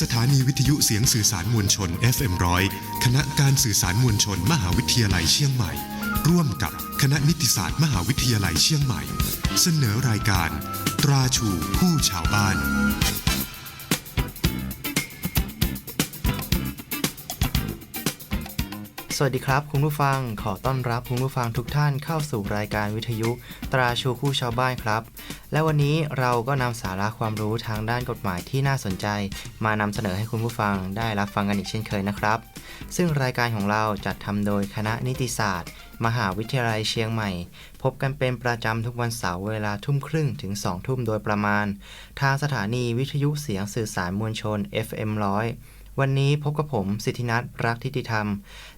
สถานีวิทยุเสียงสื่อสารมวลชน FM100 คณะการสื่อสารมวลชน มหาวิทยาลัยเชียงใหม่ ร่วมกับคณะนิติศาสตร์มหาวิทยาลัยเชียงใหม่ เสนอรายการ ตราชูผู้ชาวบ้าน สวัสดีครับ คุณผู้ฟังขอต้อนรับคุณผู้ฟังทุกท่านเข้าสู่รายการวิทยุ ตราชูคู่ชาวบ้านครับ และวันนี้เราก็นำสาระความรู้ทางด้านกฎหมายที่น่าสนใจ มานำเสนอให้คุณผู้ฟังได้รับฟังกันอีกเช่นเคยนะครับ ซึ่งรายการของเราจัดทำโดยคณะนิติศาสตร์ มหาวิทยาลัยเชียงใหม่ พบกันเป็นประจำทุกวันเสาร์เวลาทุ่มครึ่งถึง2ทุ่มโดยประมาณ ทางสถานีวิทยุเสียงสื่อสารมวลชน FM 100 วันนี้พบกับผมสิทธินัทรักทิติธรรม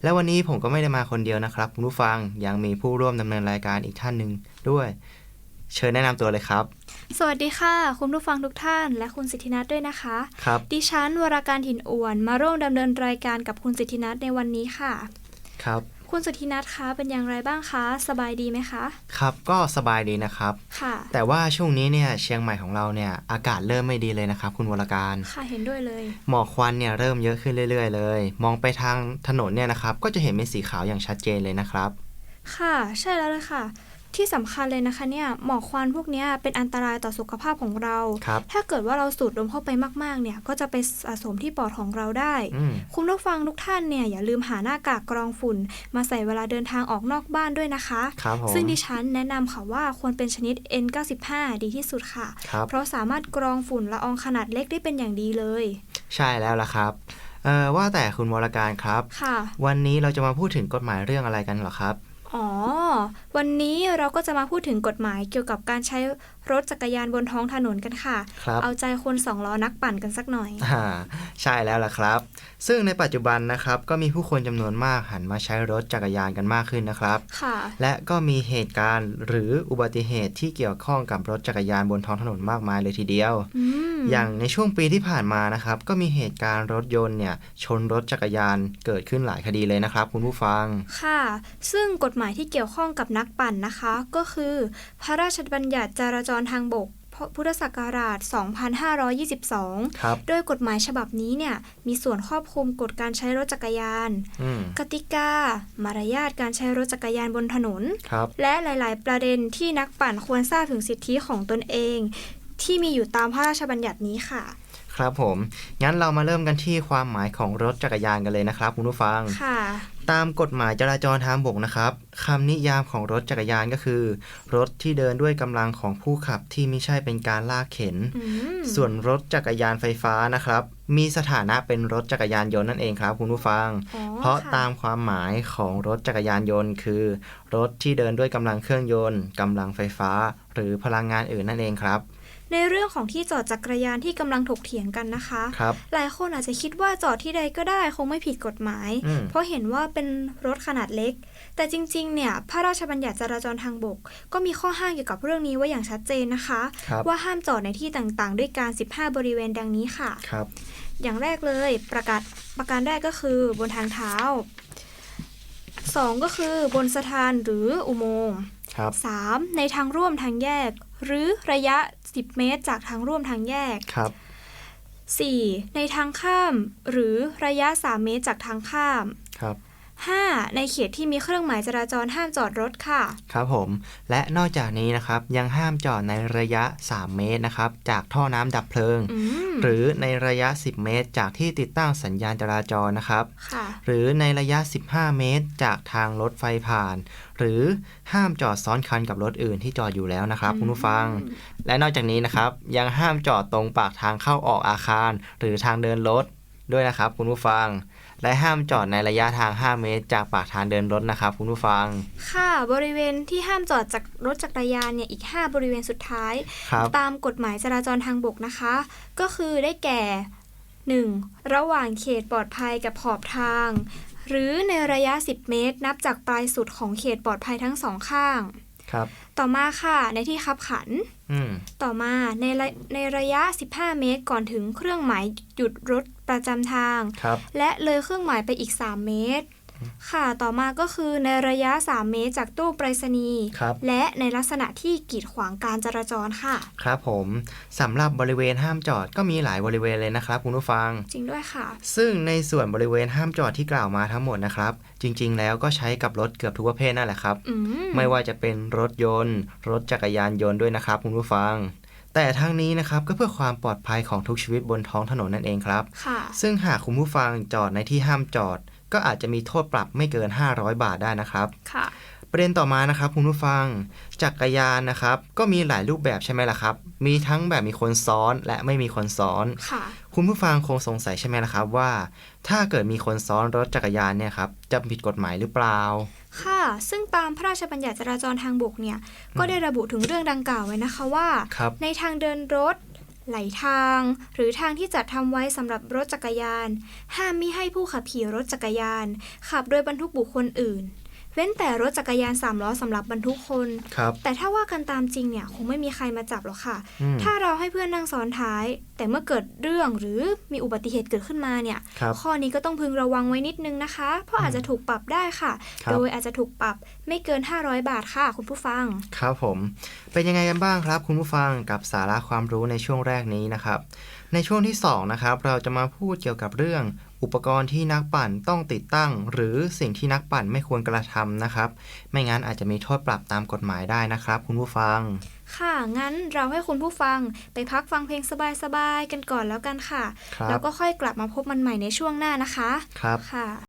และวันนี้ผมก็ไม่ได้มาคนเดียวนะครับคุณผู้ฟังยังมีผู้ร่วมดำเนินรายการอีกท่านหนึ่งด้วย เชิญแนะนำตัวเลยครับ สวัสดีค่ะ คุณผู้ฟังทุกท่าน และคุณสิทธินัทด้วยนะคะครับดิฉันวราการถิ่นอวน มาร่วมดำเนินรายการกับคุณสิทธินัทในวันนี้ค่ะ ครับ คุณสิทธินัทคะเป็นอย่างไรบ้างคะ สบายดีไหมคะ ครับก็สบายดีนะครับ ค่ะ แต่ว่าช่วงนี้เนี่ยเชียงใหม่ของเราเนี่ยอากาศเริ่มไม่ดีเลยนะครับ คุณวรการ ค่ะเห็นด้วยเลย หมอกควันเนี่ยเริ่มเยอะขึ้นเรื่อย ๆ เลย มองไปทางถนนเนี่ยนะครับ ก็จะเห็นเป็นสีขาวอย่างชัดเจนเลยนะครับ ค่ะ ใช่แล้วเลยค่ะ ที่สำคัญเลยนะคะเนี่ยหมอกควันพวกเนี้ยเป็นอันตรายต่อสุขภาพของเราครับถ้าเกิดว่าเราสูดดมเข้าไปมากๆเนี่ยก็จะไปสะสมที่ปอดของเราได้อืมคุณผู้ฟังทุกท่านเนี่ยอย่าลืมหาหน้ากากกรองฝุ่น มาใส่เวลาเดินทางออกนอกบ้านด้วยนะคะครับผมซึ่งดิฉันแนะนำค่ะว่าควรเป็นชนิด N95 ดีที่สุดค่ะครับเพราะสามารถกรองฝุ่นละอองขนาดเล็กได้เป็นอย่างดีเลย ใช่แล้วล่ะครับเอ่อว่าแต่คุณวรการครับค่ะวันนี้เราจะมาพูดถึงกฎหมายเรื่องอะไรกันเหรอครับ อ๋อ วันนี้เราก็จะมาพูดถึงกฎหมายเกี่ยวกับการใช้ รถจักรยานบนท้องถนนกันค่ะครับเอาใจคนสองล้อนักปั่นกันสักหน่อยอ่าใช่แล้วล่ะครับ ซึ่งในปัจจุบันนะครับก็มีผู้คนจำนวนมากหันมาใช้รถจักรยานกันมากขึ้นนะครับค่ะ และก็มีเหตุการณ์หรืออุบัติเหตุที่เกี่ยวข้องกับรถจักรยานบนท้องถนนมากมายเลยทีเดียวอืมอย่างในช่วงปีที่ผ่านมานะครับก็มีเหตุการณ์รถยนต์เนี่ยชนรถจักรยานเกิดขึ้นหลายคดีเลยนะครับ คุณผู้ฟังค่ะ ซึ่งกฎหมายที่เกี่ยวข้องกับนักปั่นนะคะ ก็คือ พระราชบัญญัติจราจรทางบกพุทธศักราช 2522ครับโดยกฎหมายฉบับนี้เนี่ย มีส่วนครอบคลุมกฎการใช้รถจักรยานอืมกติกา มารยาทการใช้รถจักรยานบนถนนครับและหลาย ๆ ประเด็นที่นักปั่นควรทราบถึงสิทธิของตนเอง ที่มีอยู่ตามพระราชบัญญัตินี้ค่ะ ครับผม งั้นเรามาเริ่มกันที่ความหมายของรถจักรยานกันเลยนะครับคุณผู้ฟัง ค่ะ ตามกฎหมายจราจรทางบกนะครับคำนิยามของรถจักรยานก็คือ รถที่เดินด้วยกำลังของผู้ขับที่ไม่ใช่เป็นการลากเข็นอืมส่วนรถจักรยานไฟฟ้านะครับ มีสถานะเป็นรถจักรยานยนต์นั่นเองครับคุณผู้ฟังอ๋อเพราะค่ตามความหมายของรถจักรยานยนต์ คือ รถที่เดินด้วยกำลังเครื่องยนต์กำลังไฟฟ้า หรือพลังงานอื่นนั่นเองครับ ในเรื่องของที่จอดจักรยานที่กำลังถกเถียงกันนะคะครับหลายคนอาจจะคิดว่าจอดที่ใดก็ได้คงไม่ผิดกฎหมายอืมเพราะเห็นว่าเป็นรถขนาดเล็ก แต่จริงๆ เนี่ย พระราชบัญญัติจราจรทางบก ก็มีข้อห้ามเกี่ยวกับเรื่องนี้ไว้อย่างชัดเจนนะคะครับว่าห้ามจอดในที่ต่างๆ ด้วยการ 15 บริเวณดังนี้ค่ะครับอย่างแรกเลยประกาศประการแรกก็คือบนทางเท้า 2 ก็คือบนสะพานหรืออุโมงค์ครับ 3. ในทางร่วมทางแยก หรือระยะ 10 เมตร จากทางร่วมทางแยก ครับ 4. ในทางข้ามหรือระยะ 3 เมตรจากทางข้าม ครับ 5. ในเขตที่มีเครื่องหมายจราจรห้ามจอดรถค่ะ ครับผม และนอกจากนี้นะครับยังห้ามจอดในระยะ 3 เมตรนะครับจากท่อน้ำดับเพลิง อืมหรือในระยะ 10 เมตร จากที่ติดตั้งสัญญาณจราจรนะครับ ค่ะ หรือในระยะ 15 เมตร จากทางรถไฟผ่าน หรือห้ามจอดซ้อนคันกับรถอื่นที่จอดอยู่แล้วนะครับคุณผู้ฟัง และนอกจากนี้นะครับยังห้ามจอดตรงปากทางเข้าออกอาคาร หรือทางเดินรถ ด้วยนะครับคุณผู้ฟัง และห้ามจอดในระยะทาง 5 เมตร จากปากทางเดินรถนะครับคุณผู้ฟัง ค่ะบริเวณที่ห้ามจอดจากรถจักรยานเนี่ยอีก 5 บริเวณสุดท้ายครับตามกฎหมายจราจรทางบกนะคะ ก็คือได้แก่ 1. ระหว่างเขตปลอดภัยกับขอบทาง หรือในระยะ 10 เมตร นับจากปลายสุดของเขตปลอดภัยทั้งสองข้างครับต่อมาค่ะในที่คับขันอืมต่อมาในระในระยะ 15 เมตรก่อนถึงเครื่องหมายหยุดรถ ประจำทางครับและเลยเครื่องหมายไปอีก 3 เมตร ค่ะต่อมาก็คือในระยะ 3 เมตรจากตู้ไปรษณีย์ครับและในลักษณะที่กีดขวางการจราจรค่ะ ครับผมสำหรับบริเวณห้ามจอดก็มีหลายบริเวณเลยนะครับคุณผู้ฟัง จริงด้วยค่ะ ซึ่งในส่วนบริเวณห้ามจอดที่กล่าวมาทั้งหมดนะครับ จริง ๆ แล้วก็ใช้กับรถเกือบทุกประเภทนั่นแหละครับอืมไม่ว่าจะเป็นรถยนต์ รถจักรยานยนต์ด้วยนะครับคุณผู้ฟัง แต่ทั้งนี้นะครับก็เพื่อความปลอดภัยของทุกชีวิตบนท้องถนนนั่นเองครับ ค่ะ ซึ่งหากคุณผู้ฟังจอดในที่ห้ามจอด ก็อาจจะมีโทษปรับไม่เกิน 500 บาทได้นะครับ ค่ะ ประเด็นต่อมานะครับคุณผู้ฟังจักรยานนะครับ ก็มีหลายรูปแบบใช่ไหมล่ะครับ มีทั้งแบบมีคนซ้อนและไม่มีคนซ้อน ค่ะ คุณผู้ฟังคงสงสัยใช่ไหมล่ะครับว่า ถ้าเกิดมีคนซ้อนรถจักรยานเนี่ยครับจะผิดกฎหมายหรือเปล่า ค่ะ ซึ่งตามพระราชบัญญัติจราจรทางบกเนี่ยก็ได้ระบุถึงเรื่องดังกล่าวไว้นะคะว่า ครับ ในทางเดินรถ ไหลทาง หรือทางที่จัดทำไว้สำหรับรถจักรยาน ห้ามมิให้ผู้ขับขี่รถจักรยาน ขับโดยบรรทุกบุคคลอื่น เว้นแต่รถจักรยานสามล้อสำหรับบรรทุกคน ครับ แต่ถ้าว่ากันตามจริงเนี่ยคงไม่มีใครมาจับหรอกค่ะ อืม ถ้าเราให้เพื่อนนั่งซ้อนท้าย แต่เมื่อเกิดเรื่องหรือมีอุบัติเหตุเกิดขึ้นมาเนี่ย ครับ ข้อนี้ก็ต้องพึงระวังไว้นิดนึงนะคะ เพราะอาจจะถูกปรับได้ค่ะ ครับ โดยอาจจะถูกปรับไม่เกิน 500 บาทค่ะ คุณผู้ฟัง ครับผม เป็นยังไงกันบ้างครับ คุณผู้ฟังกับสาระความรู้ในช่วงแรกนี้นะครับ ในช่วงที่สองนะครับเราจะมาพูดเกี่ยวกับเรื่อง อุปกรณ์ที่นักปั่นต้องติดตั้ง หรือสิ่งที่นักปั่นไม่ควรกระทำนะครับ ไม่งั้นอาจจะมีโทษปรับตามกฎหมายได้นะครับ คุณผู้ฟัง ค่ะ งั้นเราให้คุณผู้ฟังไปพักฟังเพลงสบายๆกันก่อนแล้วกันค่ะครับแล้วก็ค่อยกลับมาพบมันใหม่ในช่วงหน้านะคะ ครับค่ะ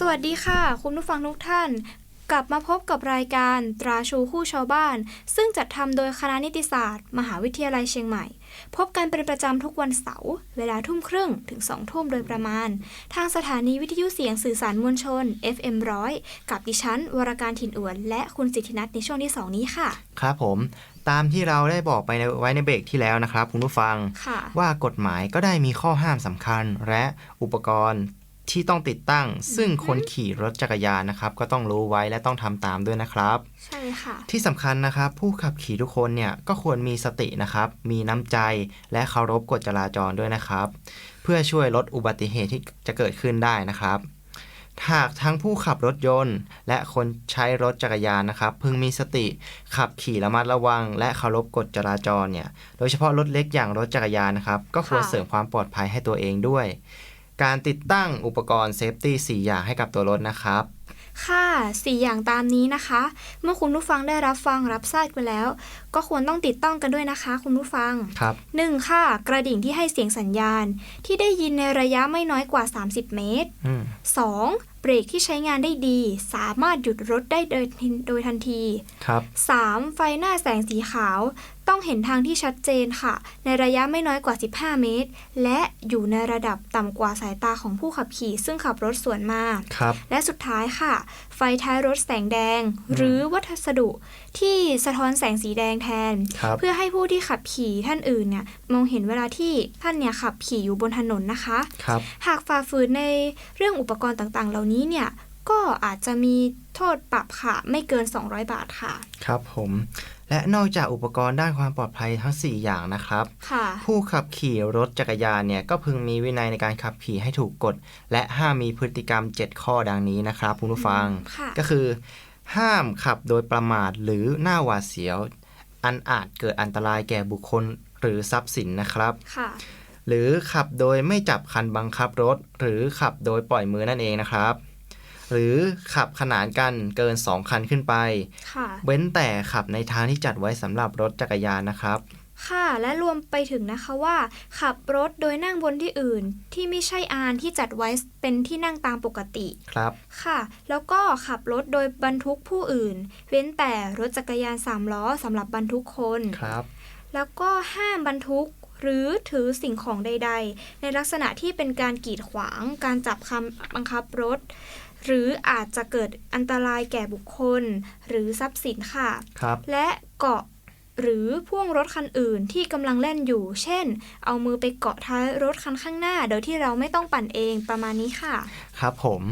สวัสดีค่ะ คุณผู้ฟังทุกท่าน กลับมาพบกับรายการตราชูคู่ชาวบ้าน ซึ่งจัดทำโดยคณะนิติศาสตร์ มหาวิทยาลัยเชียงใหม่ พบกันเป็นประจำทุกวันเสาร์เวลาทุ่มครึ่งถึงสองทุ่มโดยประมาณ ทางสถานีวิทยุเสียงสื่อสารมวลชน FM 100กับดิฉัน วรการถิ่นอวน และคุณสิทธินัทในช่วงที่ 2 นี้ค่ะ ครับผมตามที่เราได้บอกไปในไว้ในเบรกที่แล้วนะครับ คุณผู้ฟังค่ะว่ากฎหมายก็ได้มีข้อห้ามสำคัญ และอุปกรณ์ ที่ต้องติดตั้ง ซึ่งคนขี่รถจักรยานนะครับ ก็ต้องรู้ไว้และต้องทำตามด้วยนะครับ ใช่ค่ะ ที่สำคัญนะครับ ผู้ขับขี่ทุกคนเนี่ยก็ควรมีสตินะครับ มีน้ำใจและเคารพกฎจราจรด้วยนะครับ เพื่อช่วยลดอุบัติเหตุที่จะเกิดขึ้นได้นะครับหากทั้งผู้ขับรถยนต์ และคนใช้รถจักรยานนะครับ พึงมีสติขับขี่ระมัดระวัง และเคารพกฎจราจรเนี่ย โดยเฉพาะรถเล็กอย่างรถจักรยานนะครับ ก็ควรค่ะเสริมความปลอดภัยให้ตัวเองด้วย การติดตั้งอุปกรณ์เซฟตี้4อย่างให้กับตัวรถนะครับ ค่ะสี่อย่างตามนี้นะคะ เมื่อคุณผู้ฟังได้รับฟังรับทราบไปแล้ว ก็ควรต้องติดตั้งกันด้วยนะคะ คุณผู้ฟังครับ 1. ค่ะ กระดิ่งที่ให้เสียงสัญญาณ ที่ได้ยินในระยะไม่น้อยกว่า 30 เมตร อืม 2. เบรกที่ใช้งานได้ดี สามารถหยุดรถได้โดยโดยทันที ครับ 3. ไฟหน้าแสงสีขาว ต้องเห็นทางที่ชัดเจนค่ะ ในระยะไม่น้อยกว่า 15 เมตร และอยู่ในระดับต่ำกว่าสายตาของผู้ขับขี่ ซึ่งขับรถสวนมาครับและสุดท้ายค่ะ ไฟท้ายรถแสงแดง หรือวัสดุที่สะท้อนแสงสีแดงแทนครับเพื่อให้ผู้ที่ขับขี่ท่านอื่นเนี่ยมองเห็นเวลาที่ท่านเนี่ยขับขี่อยู่บนถนนนะคะครับหากฝ่าฝืนในเรื่องอุปกรณ์ต่างๆ เหล่านี้เนี่ย ก็อาจจะมีโทษปรับค่ะ ไม่เกิน 200 บาทค่ะ ครับผม และนอกจากอุปกรณ์ด้านความปลอดภัยทั้ง 4 อย่างนะครับ ค่ะ ผู้ขับขี่รถจักรยานเนี่ย ก็พึงมีวินัยในการขับขี่ให้ถูกกฎ และห้ามมีพฤติกรรม 7 ข้อดังนี้นะครับคุณผู้ฟัง ค่ะ ก็คือ ห้ามขับโดยประมาทหรือหน้าหวาดเสียว อันอาจเกิดอันตรายแก่บุคคลหรือทรัพย์สินนะครับ ค่ะ หรือขับโดยไม่จับคันบังคับรถ หรือขับโดยปล่อยมือนั่นเองนะครับ หรือขับขนานกันเกิน 2 คันขึ้นไปค่ะเว้นแต่ขับในทางที่จัดไว้สำหรับรถจักรยานนะครับ ค่ะ และรวมไปถึงนะคะว่า ขับรถโดยนั่งบนที่อื่น ที่ไม่ใช่อานที่จัดไว้เป็นที่นั่งตามปกติ ครับ ค่ะ แล้วก็ขับรถโดยบรรทุกผู้อื่น เว้นแต่รถจักรยานสามล้อสำหรับบรรทุกคน ครับ แล้วก็ห้ามบรรทุกหรือถือสิ่งของใด ๆ ในลักษณะที่เป็นการกีดขวาง การจับคำบังคับรถ หรืออาจจะเกิดอันตรายแก่บุคคล หรือทรัพย์สินค่ะ ครับ และเกาะ หรือพ่วงรถคันอื่นที่กำลังเล่นอยู่ เช่น เอามือไปเกาะท้ายรถคันข้างหน้า โดยที่เราไม่ต้องปั่นเองประมาณนี้ค่ะ ครับผม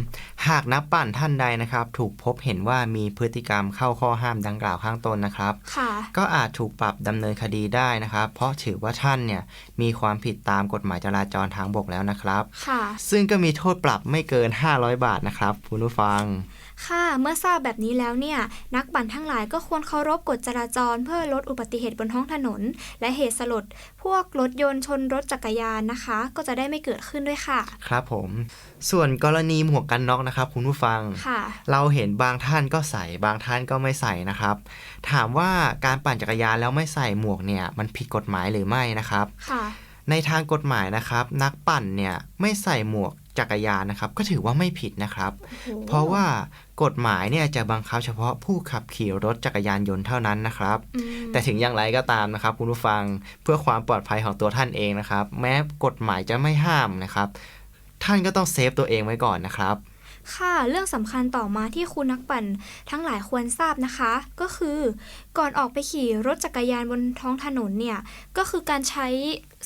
หากนักปั่นท่านใดนะครับ ถูกพบเห็นว่ามีพฤติกรรมเข้าข้อห้ามดังกล่าวข้างต้นนะครับค่ะก็อาจถูกปรับดำเนินคดีได้นะครับ เพราะถือว่าท่านเนี่ยมีความผิดตามกฎหมายจราจรทางบกแล้วนะครับค่ะซึ่งก็มีโทษปรับไม่เกิน 500 บาทนะครับคุณผู้ฟัง ค่ะ เมื่อทราบแบบนี้แล้วเนี่ย นักปั่นทั้งหลายก็ควรเคารพกฎจราจร เพื่อลดอุบัติเหตุบนท้องถนน และเหตุสลด พวกรถยนต์ชนรถจักรยานนะคะ ก็จะได้ไม่เกิดขึ้นด้วยค่ะ ครับผม ส่วนกรณีหมวกกันน็อกนะครับคุณผู้ฟังค่ะเราเห็นบางท่านก็ใส่บางท่านก็ไม่ใส่นะครับ ถามว่าการปั่นจักรยานแล้วไม่ใส่หมวกเนี่ยมันผิดกฎหมายหรือไม่นะครับค่ะในทางกฎหมายนะครับ นักปั่นเนี่ยไม่ใส่หมวก จักรยานนะครับ ก็ถือว่าไม่ผิดนะครับโอ้โหเพราะว่ากฎหมายเนี่ยจะบังคับเฉพาะผู้ขับขี่รถจักรยานยนต์เท่านั้นนะครับอืมแต่ถึงอย่างไรก็ตามนะครับ คุณผู้ฟังเพื่อความปลอดภัยของตัวท่านเองนะครับ แม้กฎหมายจะไม่ห้ามนะครับ ท่านก็ต้องเซฟตัวเองไว้ก่อนนะครับ ค่ะ เรื่องสำคัญต่อมาที่คุณนักปั่นทั้งหลายควรทราบนะคะ ก็คือก่อนออกไปขี่รถจักรยานบนท้องถนนเนี่ย ก็คือการใช้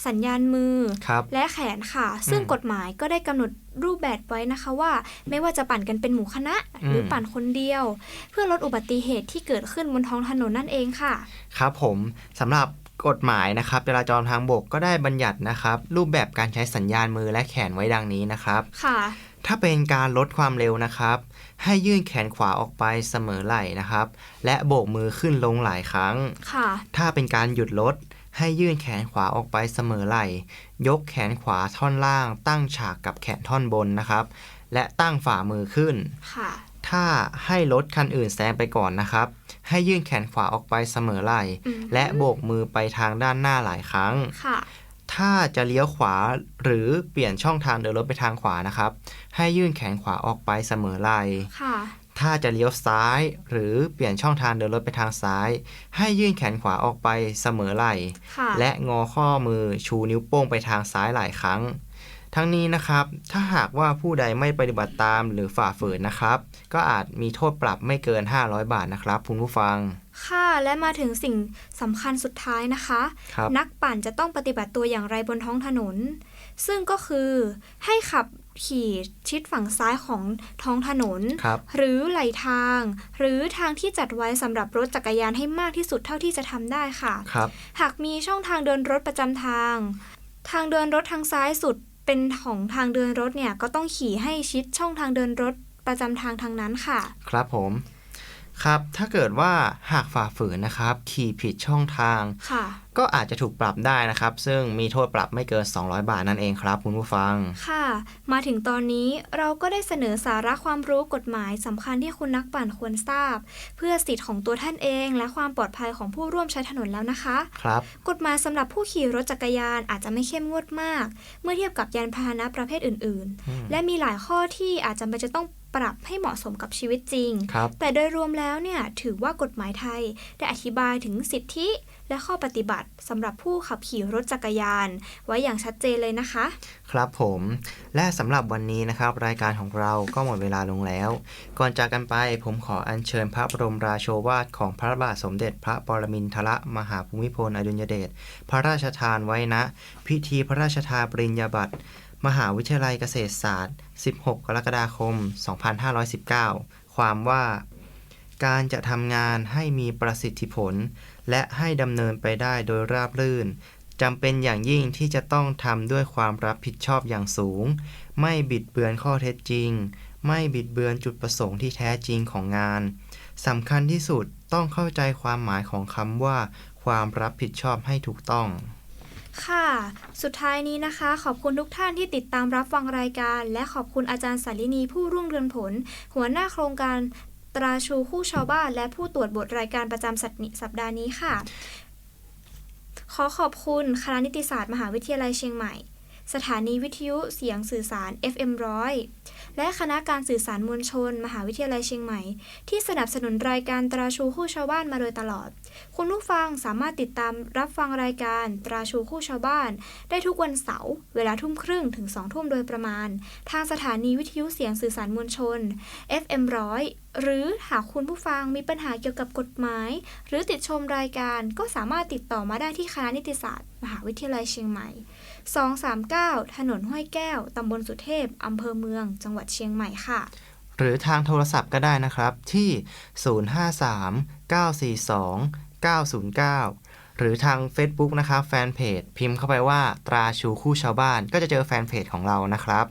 สัญญาณมือครับและแขนค่ะ ซึ่งอืมกฎหมายก็ได้กำหนดรูปแบบไว้นะคะว่า ไม่ว่าจะปั่นกันเป็นหมู่คณะ หรืออมปั่นคนเดียว เพื่อลดอุบัติเหตุที่เกิดขึ้นบนท้องถนนนั่นเองค่ะ ครับผมสำหรับกฎหมายนะครับจราจรทางบกก็ได้บัญญัตินะครับ รูปแบบการใช้สัญญาณมือและแขนไว้ดังนี้นะครับ ค่ะ ถ้าเป็นการลดความเร็วนะครับ ให้ยื่นแขนขวาออกไปเสมอไหล่นะครับ และโบกมือขึ้นลงหลายครั้ง ค่ะ ถ้าเป็นการหยุดรถให้ยื่นแขนขวาออกไปเสมอไหล่ยกแขนขวาท่อนล่าง ตั้งฉากกับแขนท่อนบนนะครับ และตั้งฝ่ามือขึ้น ค่ะ ถ้าให้รถคันอื่นแซงไปก่อนนะครับ ให้ยื่นแขนขวาออกไปเสมอไหล่อืมและโบกมือไปทางด้านหน้าหลายครั้ง ค่ะ ถ้าจะเลี้ยวขวาหรือเปลี่ยนช่องทางเดินรถไปทางขวานะครับ ให้ยื่นแขนขวาออกไปเสมอไหล่ค่ะ ถ้าจะเลี้ยวซ้าย หรือเปลี่ยนช่องทางเดินรถไปทางซ้าย ให้ยื่นแขนขวาออกไปเสมอไหล่ค่ะ และงอข้อมือชูนิ้วโป้งไปทางซ้ายหลายครั้ง ทั้งนี้นะครับ ถ้าหากว่าผู้ใดไม่ปฏิบัติตามหรือฝ่าฝืนนะครับ ก็อาจมีโทษปรับไม่เกิน 500 บาทนะครับคุณผู้ฟัง ค่ะและมาถึงสิ่งสำคัญสุดท้ายนะคะครับนักปั่นจะต้องปฏิบัติตัวอย่างไรบนท้องถนน ซึ่งก็คือให้ขับขี่ชิดฝั่งซ้ายของท้องถนนครับหรือไหลทาง หรือทางที่จัดไว้สำหรับรถจักรยานให้มากที่สุดเท่าที่จะทำได้ค่ะครับหากมีช่องทางเดินรถประจำทาง ทางเดินรถทางซ้ายสุดเป็นของทางเดินรถเนี่ยก็ต้องขี่ให้ชิดช่องทางเดินรถประจำทางทางนั้นค่ะ ครับผม ครับ ถ้าเกิดว่าหากฝ่าฝืนนะครับ ขี่ผิดช่องทาง ค่ะ ก็อาจจะถูกปรับได้นะครับ ซึ่งมีโทษปรับไม่เกิน 200 บาทนั่นเองครับ คุณผู้ฟัง ค่ะ มาถึงตอนนี้เราก็ได้เสนอสาระความรู้กฎหมายสำคัญที่คุณนักปั่นควรทราบ เพื่อสิทธิ์ของตัวท่านเอง และความปลอดภัยของผู้ร่วมใช้ถนนแล้วนะคะ ครับ กฎหมายสำหรับผู้ขี่รถจักรยานอาจจะไม่เข้มงวดมาก เมื่อเทียบกับยานพาหนะประเภทอื่นอืมๆและมีหลายข้อที่อาจจะไม่จะต้อง ปรับให้เหมาะสมกับชีวิตจริงครับแต่โดยรวมแล้วเนี่ยถือว่ากฎหมายไทยได้อธิบายถึงสิทธิและข้อปฏิบัติสำหรับผู้ขับขี่รถจักรยาน ไว้อย่างชัดเจนเลยนะคะ ครับผม และสำหรับวันนี้นะครับ รายการของเราก็หมดเวลาลงแล้ว ก่อนจากกันไปผมขออัญเชิญพระบรมราโชวาทของพระบาทสมเด็จพระปรมินทรมหาภูมิพลอดุลยเดชพระราชทานไว้ณพิธีพระราชทานปริญญาบัตร มหาวิทยาลัยเกษตรศาสตร์ 16 กรกฎาคม 2519 ความว่า การจะทำงานให้มีประสิทธิผล และให้ดำเนินไปได้โดยราบรื่นจำเป็นอย่างยิ่งที่จะต้องทำด้วยความรับผิดชอบอย่างสูง ไม่บิดเบือนข้อเท็จจริง ไม่บิดเบือนจุดประสงค์ที่แท้จริงของงานสำคัญที่สุดต้องเข้าใจความหมายของคำว่า ความรับผิดชอบให้ถูกต้อง ค่ะ สุดท้ายนี้นะคะ ขอบคุณทุกท่านที่ติดตามรับฟังรายการ และขอบคุณอาจารย์สารินีผู้รุ่งเรืองผล หัวหน้าโครงการตราชูคู่ชาวบ้าน และผู้ตรวจบทรายการประจำสัปสัปดาห์นี้ค่ะ ขอขอบคุณคณะนิติศาสตร์มหาวิทยาลัยเชียงใหม่ สถานีวิทยุเสียงสื่อสาร FM ร้อย และคณะการสื่อสารมวลชน มหาวิทยาลัยเชียงใหม่ ที่สนับสนุนรายการตราชูคู่ชาวบ้านมาโดยตลอด คุณผู้ฟังสามารถติดตามรับฟังรายการตราชูคู่ชาวบ้าน ได้ทุกวันเสาร์เวลาทุ่มครึ่งถึง2ทุ่มโดยประมาณ ทางสถานีวิทยุเสียงสื่อสารมวลชน FM ร้อยหรือหากคุณผู้ฟังมีปัญหาเกี่ยวกับกฎหมาย หรือติดชมรายการก็สามารถติดต่อมาได้ที่คณะนิติศาสตร์ มหาวิทยาลัยเชียงใหม่ 239 ถนนห้วยแก้ว ตำบลสุเทพ อำเภอเมือง จังหวัดเชียงใหม่ค่ะ หรือทางโทรศัพท์ก็ได้นะครับ ที่ 053 942 909 หรือทาง Facebook นะครับแฟนเพจพิมพ์เข้าไปว่าตราชูคู่ชาวบ้าน ก็จะเจอแฟนเพจของเรานะครับ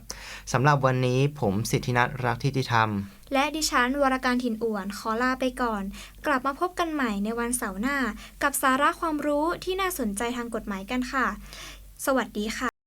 สำหรับวันนี้ผมสิทธินัทรักทิติธรรม และดิฉันวรการถิ่นอ่วน ขอลาไปก่อน กลับมาพบกันใหม่ในวันเสาร์หน้า กับสาระความรู้ที่น่าสนใจทางกฎหมายกันค่ะ สวัสดีค่ะ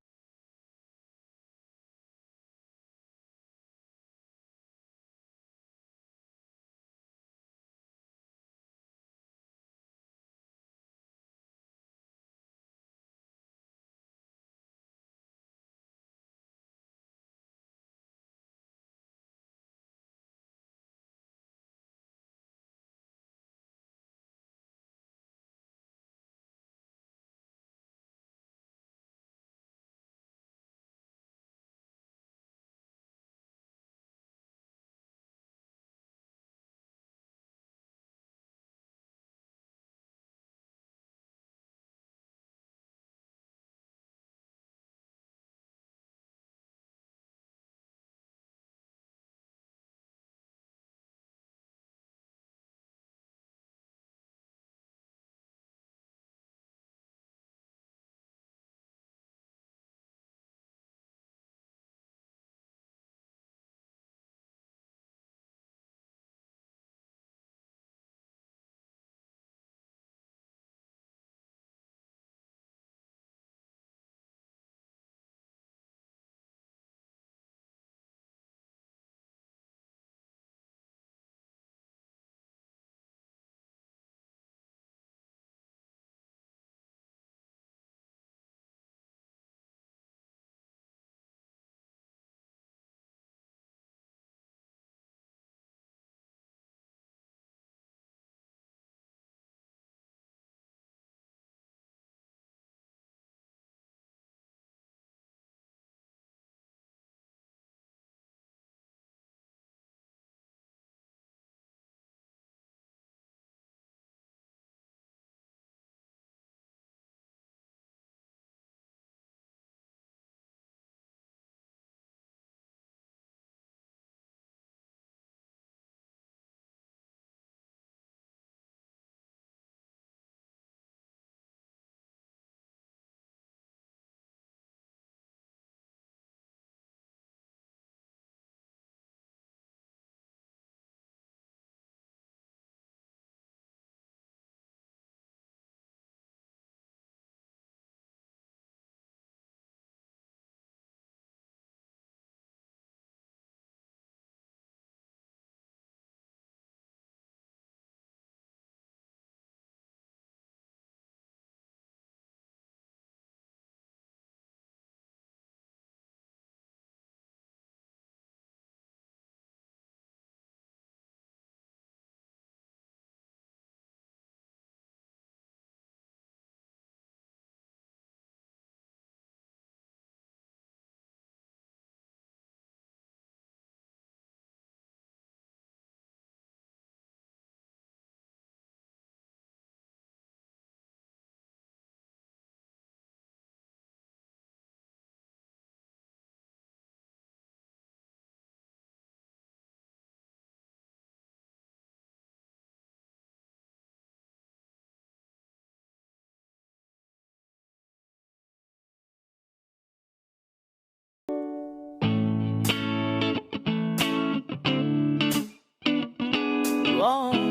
Oh.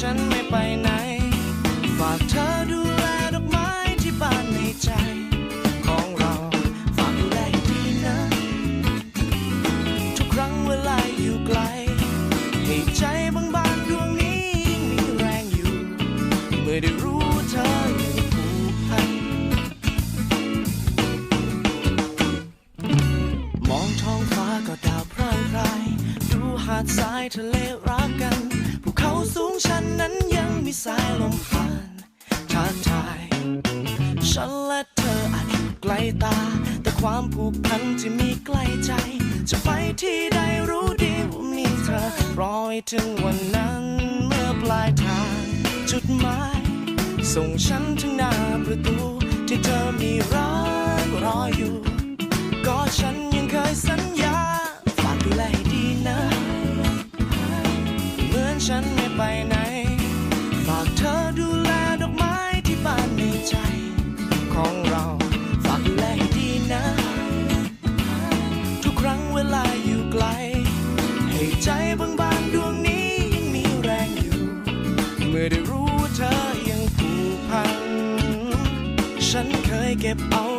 ฉันไม่ไปไหน ถึงวันนั้นเมื่อปลายทางจุดหมาย ส่งฉันถึงหน้าประตูที่เธอมีรัก skip all